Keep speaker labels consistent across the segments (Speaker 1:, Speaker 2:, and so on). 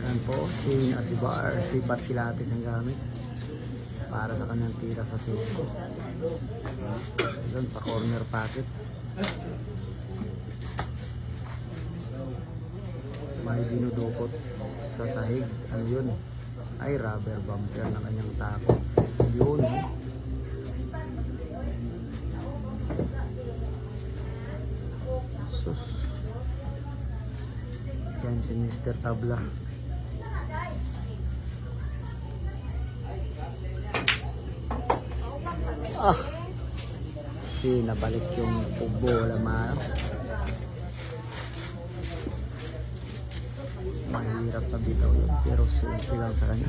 Speaker 1: Yan po, si Asibar, si Pat ang gamit para sa kanyang tira sa safety. Yan, pa corner pocket. May dinudukot sa sahig. Ano yun? Ay, rubber bumper ng kanyang tako. Yun. Sus. Yan si Mr. Tabla. Ah. Pinabalik yung bola man. Mahirap na bitaw yun. Pero simple lang sa kanya.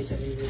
Speaker 1: Yun.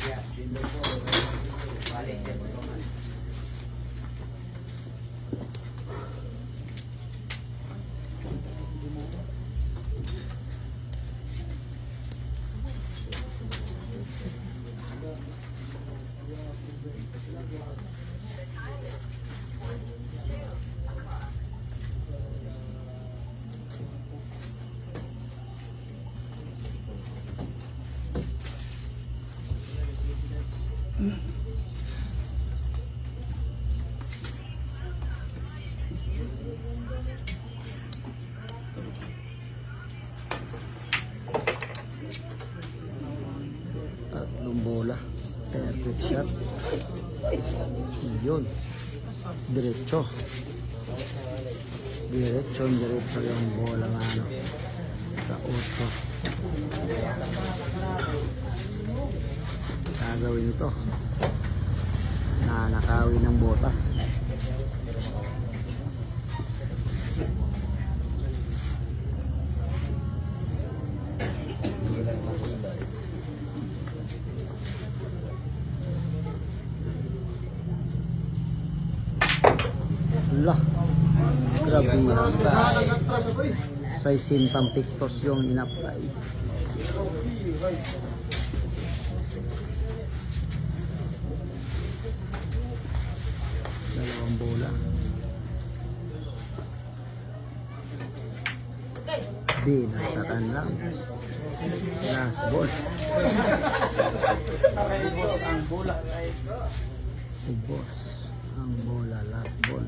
Speaker 1: Tatlong bola. Perfect shot. Yun. Diretso. Diretso, diretso yung bola nga ano. Sa auto. Gagawin ito. Nanakawin ng botas. Lah. Grabe yan. Sa isintang pictos yung in-apply. Dalawang bola. Binasakan lang. Last ball. Ubos ang bola. Last ball.